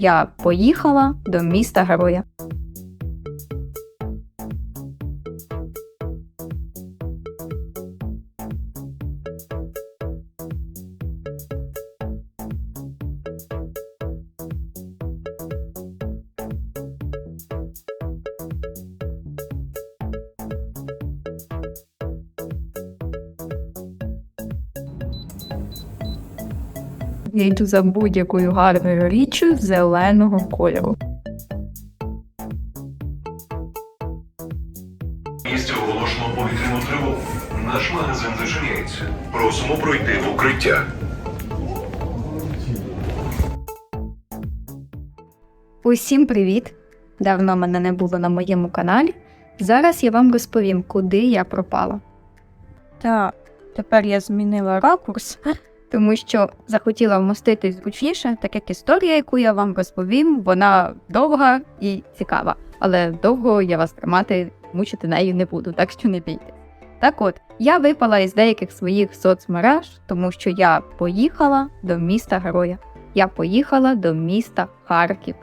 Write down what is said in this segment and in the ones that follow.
Я поїхала до міста героя. Я йду за будь-якою гарною річчю зеленого кольору. Місті оголошено повітряну тривогу. Наш магазин зачиняється. Просимо пройти в укриття. Усім привіт! Давно мене не було на моєму каналі. Зараз я вам розповім, куди я пропала. Так, тепер я змінила ракурс, тому що захотіла вмоститись зручніше, так як історія, яку я вам розповім, вона довга і цікава. Але довго я вас тримати, мучити нею не буду, так що не бійтесь. Так от, я випала із деяких своїх соцмереж, тому що я поїхала до міста героя. Я поїхала до міста Харків.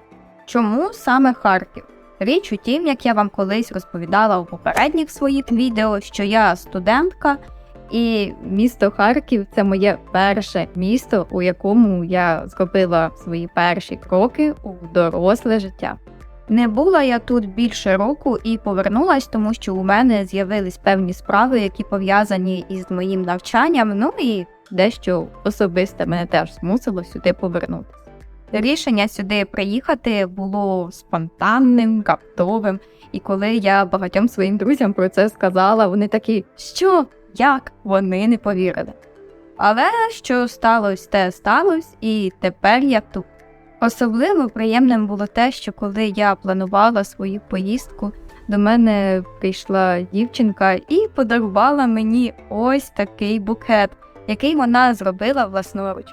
Чому саме Харків? Річ у тім, як я вам колись розповідала у попередніх своїх відео, що я студентка, і місто Харків це моє перше місто, у якому я зробила свої перші кроки у доросле життя. Не була я тут більше року і повернулась, тому що у мене з'явились певні справи, які пов'язані із моїм навчанням. Ну і дещо особисте мене теж змусило сюди повернутися. Рішення сюди приїхати було спонтанним, раптовим. І коли я багатьом своїм друзям про це сказала, вони такі, що, як? Вони не повірили. Але що сталося, те сталося, і тепер я тут. Особливо приємним було те, що коли я планувала свою поїздку, до мене прийшла дівчинка і подарувала мені ось такий букет, який вона зробила власноруч.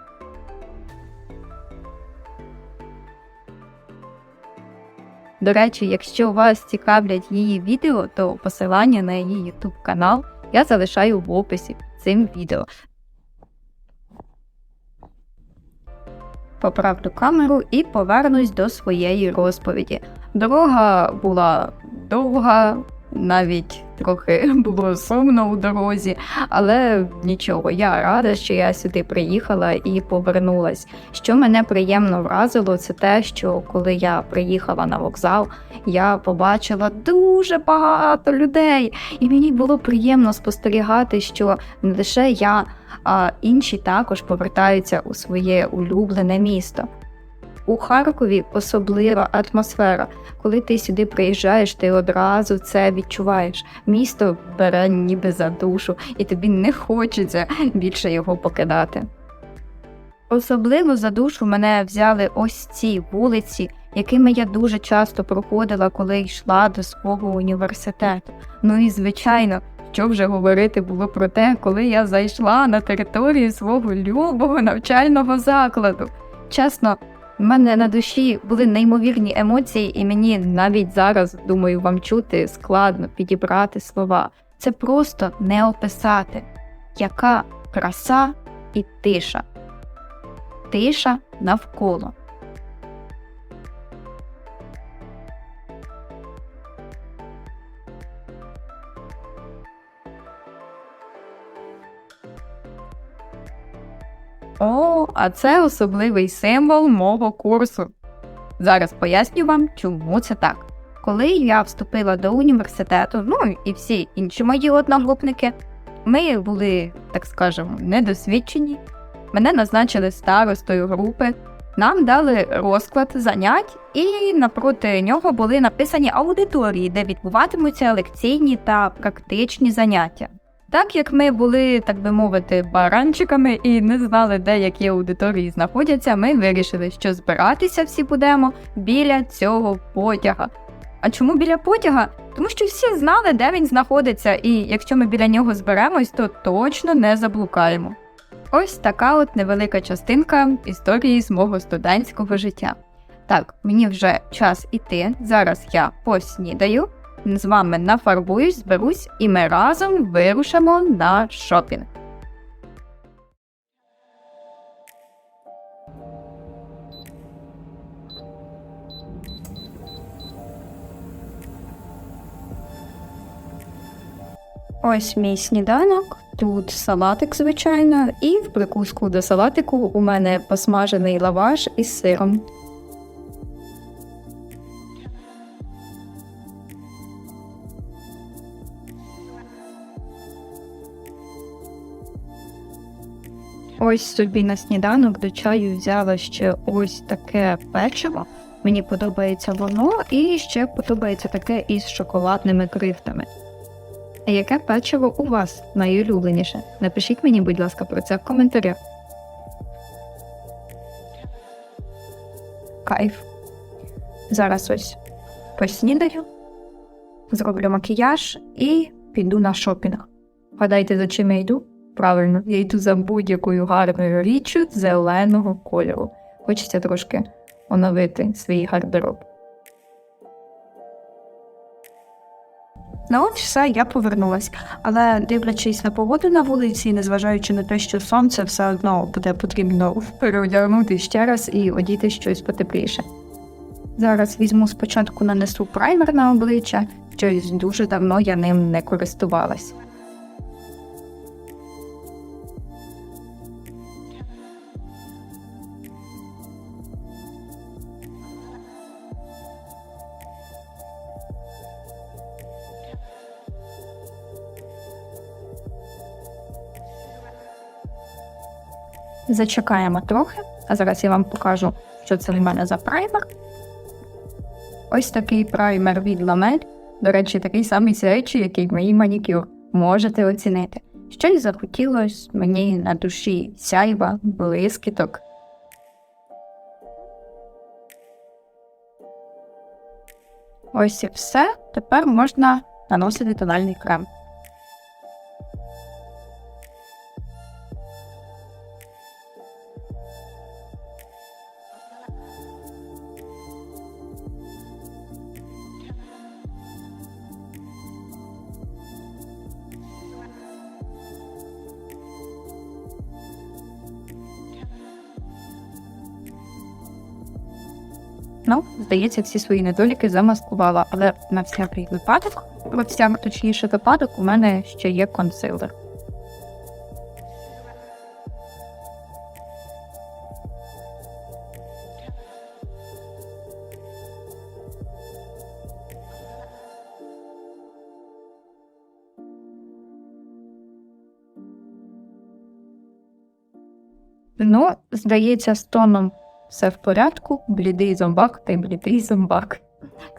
До речі, якщо вас цікавлять її відео, то посилання на її YouTube канал я залишаю в описі цим відео. Поправлю камеру і повернусь до своєї розповіді. Дорога була довга, навіть трохи було сумно у дорозі, але нічого, я рада, що я сюди приїхала і повернулась. Що мене приємно вразило, це те, що коли я приїхала на вокзал, я побачила дуже багато людей, і мені було приємно спостерігати, що не лише я, а інші також повертаються у своє улюблене місто. У Харкові особлива атмосфера. Коли ти сюди приїжджаєш, ти одразу це відчуваєш. Місто бере ніби за душу, і тобі не хочеться більше його покидати. Особливо за душу мене взяли ось ці вулиці, якими я дуже часто проходила, коли йшла до свого університету. Ну і звичайно, що вже говорити було про те, коли я зайшла на територію свого любого навчального закладу. Чесно, в мене на душі були неймовірні емоції, і мені навіть зараз, думаю, вам чути складно підібрати слова. Це просто не описати, яка краса і тиша. Тиша навколо. О, а це особливий символ мого курсу. Зараз поясню вам, чому це так. Коли я вступила до університету, ну і всі інші мої одногрупники, ми були, так скажемо, недосвідчені. Мене назначили старостою групи, нам дали розклад занять, і напроти нього були написані аудиторії, де відбуватимуться лекційні та практичні заняття. Так як ми були, так би мовити, баранчиками і не знали, де які аудиторії знаходяться, ми вирішили, що збиратися всі будемо біля цього потяга. А чому біля потяга? Тому що всі знали, де він знаходиться, і якщо ми біля нього зберемось, то точно не заблукаємо. Ось така от невелика частинка історії з мого студентського життя. Так, мені вже час іти. Зараз я поснідаю з вами нафарбуюсь, зберусь, і ми разом вирушимо на шопінг. Ось мій сніданок. Тут салатик, звичайно, і в прикуску до салатику у мене посмажений лаваш із сиром. Ось собі на сніданок до чаю взяла ще ось таке печиво. Мені подобається воно, і ще подобається таке із шоколадними крихтами. Яке печиво у вас найулюбленіше? Напишіть мені, будь ласка, про це в коментарях. Кайф. Зараз ось поснідаю, зроблю макіяж і піду на шопінг. Гадайте, за чим я йду? Правильно, я йду за будь-якою гарною річчю зеленого кольору. Хочеться трошки оновити свій гардероб. От все, я повернулась. Але дивлячись на погоду на вулиці, незважаючи на те, що сонце все одно буде потрібно переодягнути ще раз і одіти щось потепліше. Зараз візьму спочатку нанесу праймер на обличчя, щось дуже давно я ним не користувалась. Зачекаємо трохи, а зараз я вам покажу, що це в мене за праймер. Ось такий праймер від Ламель. До речі, такий самий сяючий, як і мій манікюр. Можете оцінити. Щось захотілось мені на душі сяйва, блискіток. Ось і все. Тепер можна наносити тональний крем. Ну, здається, всі свої недоліки замаскувала, але на всякий випадок, про всяк точніше випадок, у мене ще є консилер. Ну, здається, з тоном все в порядку, блідий зомбак та й блідий зомбак.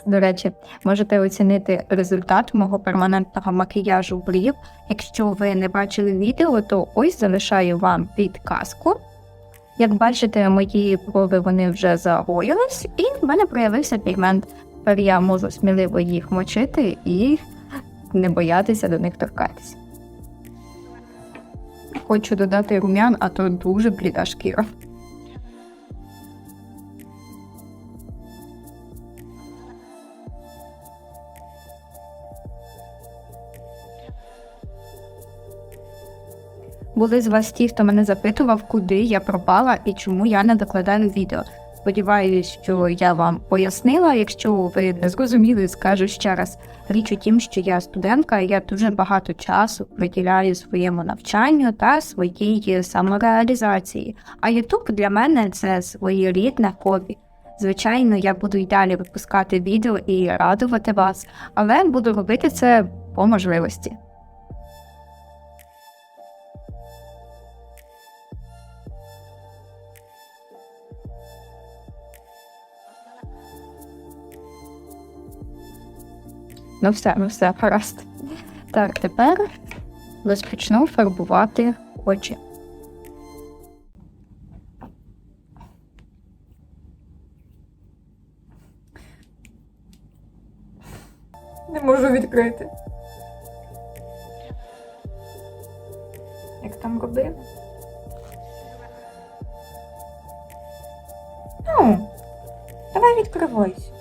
До речі, можете оцінити результат мого перманентного макіяжу брів. Якщо ви не бачили відео, то ось залишаю вам підказку. Як бачите, мої брови вони вже загоїлись, і в мене проявився пігмент. Тепер я можу сміливо їх мочити і не боятися до них торкатися. Хочу додати рум'ян, а то дуже бліда шкіра. Були з вас ті, хто мене запитував, куди я пропала і чому я не докладаю відео. Сподіваюсь, що я вам пояснила. Якщо ви не зрозуміли, скажу ще раз. Річ у тім, що я студентка, і я дуже багато часу приділяю своєму навчанню та своїй самореалізації. А Ютуб для мене це своєрідне хобі. Звичайно, я буду й далі випускати відео і радувати вас, але буду робити це по можливості. Ну все, ну все, гаразд. Так, тепер розпочну фарбувати очі. Не можу відкрити. Як там робили? Ну, давай відкривайся.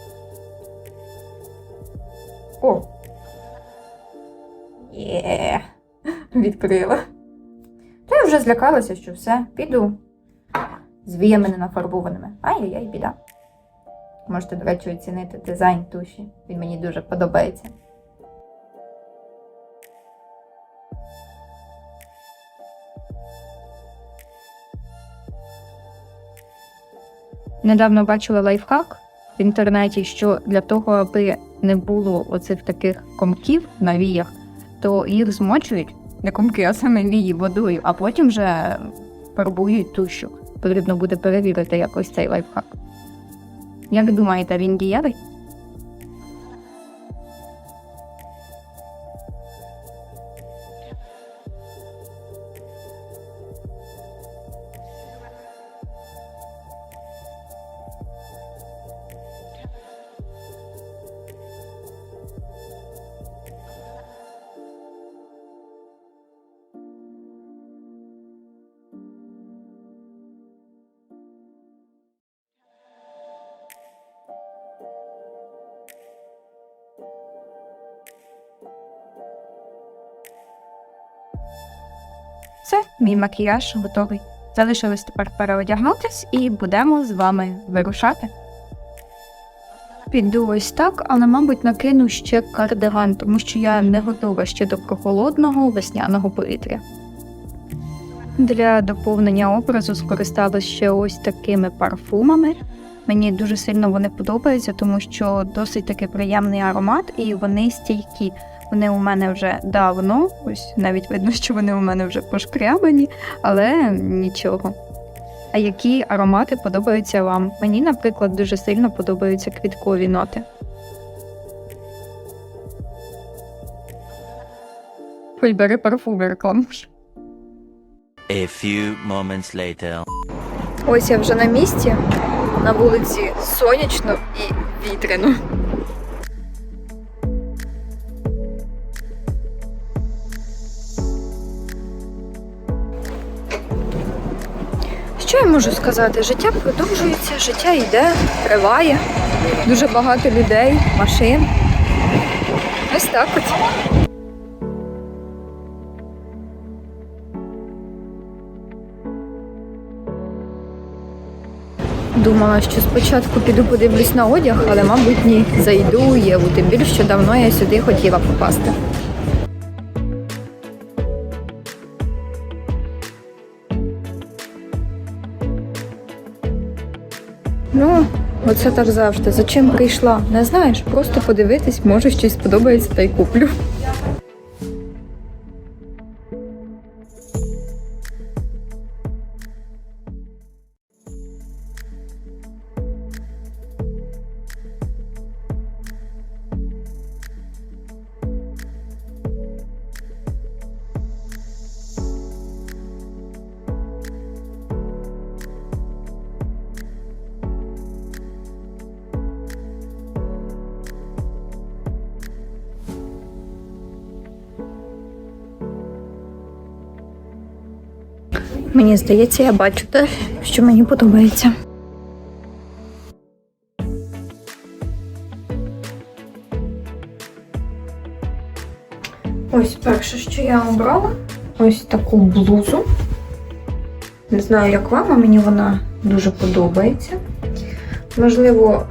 відкрила. Та я вже злякалася, що все, піду з віями ненафарбованими. Ай-яй-яй, біда. Можете, до речі, оцінити дизайн туші. Він мені дуже подобається. Недавно бачила лайфхак в інтернеті, що для того, аби не було оцих таких комків на віях, то їх змочують не комки, а саме її водою, а потім вже фарбують тушю. Потрібно буде перевірити якось цей лайфхак. Як думаєте, він дієвий? Все, мій макіяж готовий. Залишилось тепер переодягнутись і будемо з вами вирушати. Піду ось так, але, мабуть, накину ще кардиган, тому що я не готова ще до прохолодного весняного повітря. Для доповнення образу скористалась ще ось такими парфумами. Мені дуже сильно вони подобаються, тому що досить таки приємний аромат, і вони стійкі. Вони у мене вже давно, ось навіть видно, що вони у мене вже пошкрябані, але нічого. А які аромати подобаються вам? Мені, наприклад, дуже сильно подобаються квіткові ноти. Хоч бери парфуми рекламу. A few moments later. Ось я вже на місці. На вулиці сонячно і вітряно. Можу сказати? Життя продовжується, життя йде, триває. Дуже багато людей, машин. Ось так от. Думала, що спочатку піду подивлюсь на одяг, але, мабуть, ні. Зайду Єву, тим більше, що давно я сюди хотіла попасти. Оце так завжди. За чим прийшла? Не знаєш, просто подивитись, може щось сподобається та й куплю. Мені здається, я бачу те, що мені подобається. Ось перше, що я обрала, ось таку блузу. Не знаю, як вам, а мені вона дуже подобається. Можливо,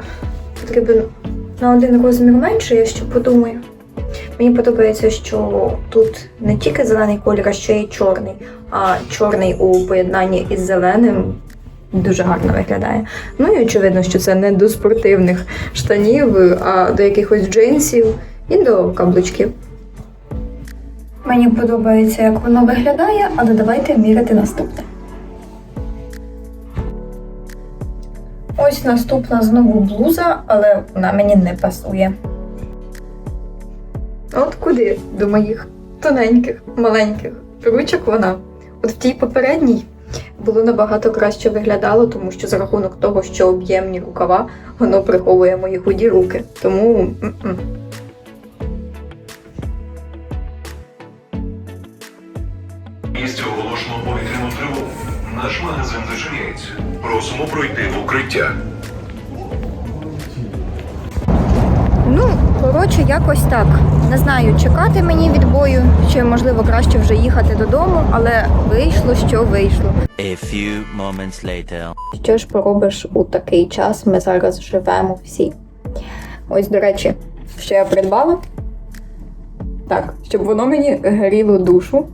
потрібен на один розмір менше, я ще подумаю. Мені подобається, що тут не тільки зелений колір, а ще й чорний. А чорний у поєднанні із зеленим дуже гарно виглядає. Ну і очевидно, що це не до спортивних штанів, а до якихось джинсів і до каблучків. Мені подобається, як воно виглядає, але давайте міряти наступне. Ось наступна знову блуза, але вона мені не пасує. От куди до моїх тоненьких, маленьких ручок вона. От в тій попередній було набагато краще виглядало, тому що за рахунок того, що об'ємні рукава, воно приховує мої худі руки. Тому. м-м. Місце оголошено повітряну тривогу. Наш магазин зачиняється. Просимо пройти в укриття. Коротше, якось так. Не знаю, чекати мені відбою, чи можливо краще вже їхати додому, але вийшло, що вийшло. A few moments later. Що ж поробиш у такий час? Ми зараз живемо всі. Ось, до речі, що я придбала. Так, щоб воно мені гріло душу,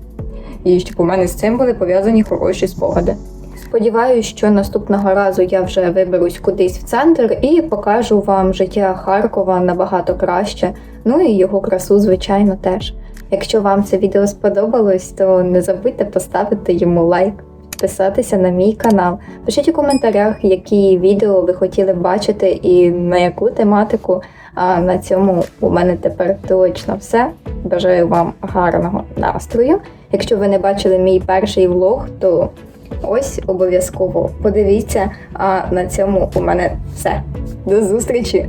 і щоб у мене з цим були пов'язані хороші спогади. Сподіваюсь, що наступного разу я вже виберусь кудись в центр і покажу вам життя Харкова набагато краще, ну і його красу, звичайно, теж. Якщо вам це відео сподобалось, то не забудьте поставити йому лайк, підписатися на мій канал. Пишіть у коментарях, які відео ви хотіли бачити і на яку тематику. А на цьому у мене тепер точно все. Бажаю вам гарного настрою. Якщо ви не бачили мій перший влог, то ось обов'язково подивіться. А на цьому у мене все. До зустрічі!